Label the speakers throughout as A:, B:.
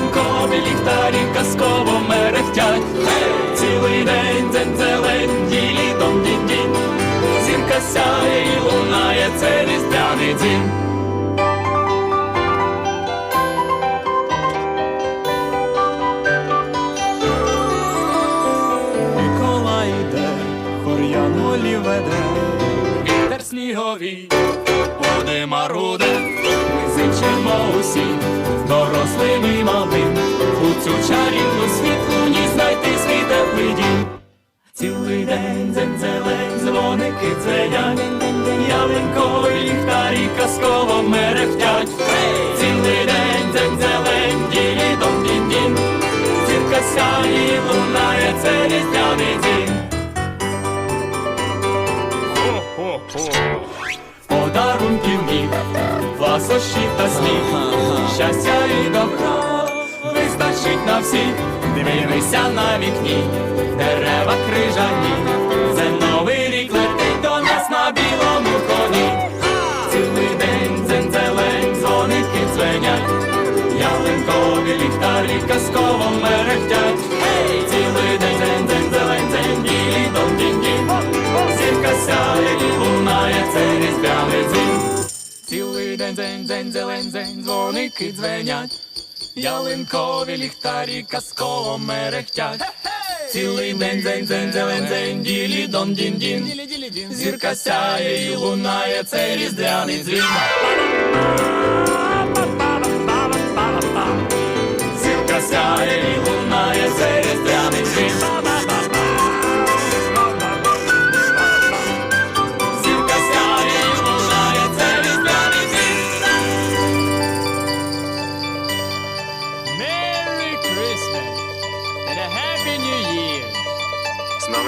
A: ялинкові ліхтарі казково мерехтять. Цілий день дзень-зелень, ділі дом дінь дінь Зірка сяє і лунає, це різдвяний дім. Микола йде, хор янголі веде, вітер сніговий, води маруде, ми зичимо усі, дорослим і малим, у цю чарівну світлу ні знайти свій теплий дім. Цілий день дзень-зелень, дзвоники дзвенять, ялинкові ліхтарі казково мерехтять. Цілий день дзень-зелень, ділі дом дін дін Зірка сяє лунає, це різдвяний дім. Подарунків міг, ласощів та сміх, щастя і добра вистачить на всі, Дивися на вікні, дерева крижані, це новий рік летить до нас на білому коні. Цілий день дзень-зелень, дзвоники дзвенять, ялинкові ліхтарі казково мерехтять. День дзень, дзень, зелень, дзень, дзвоники дзвенять. Ялинкові ліхтарі казково мерехтять. Цілий день дзень, дзень, зелень, дзень, ділі дон дін дін Зірка сяє і лунає, це різдвяний дзвін. Зірка сяє і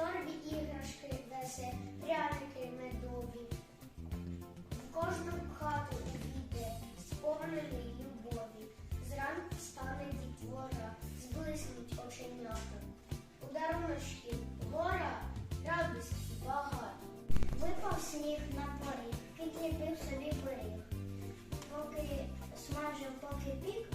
B: Торбі іграшки несе, пряники медові. В кожну хату увійде, сповнений любові. Зранку стане дітвора, зблиснуть оченята. У даруночки гора, радості багато. Випав сніг на поріг, кіт ліпив собі пиріг. Поки смажив, поки пік,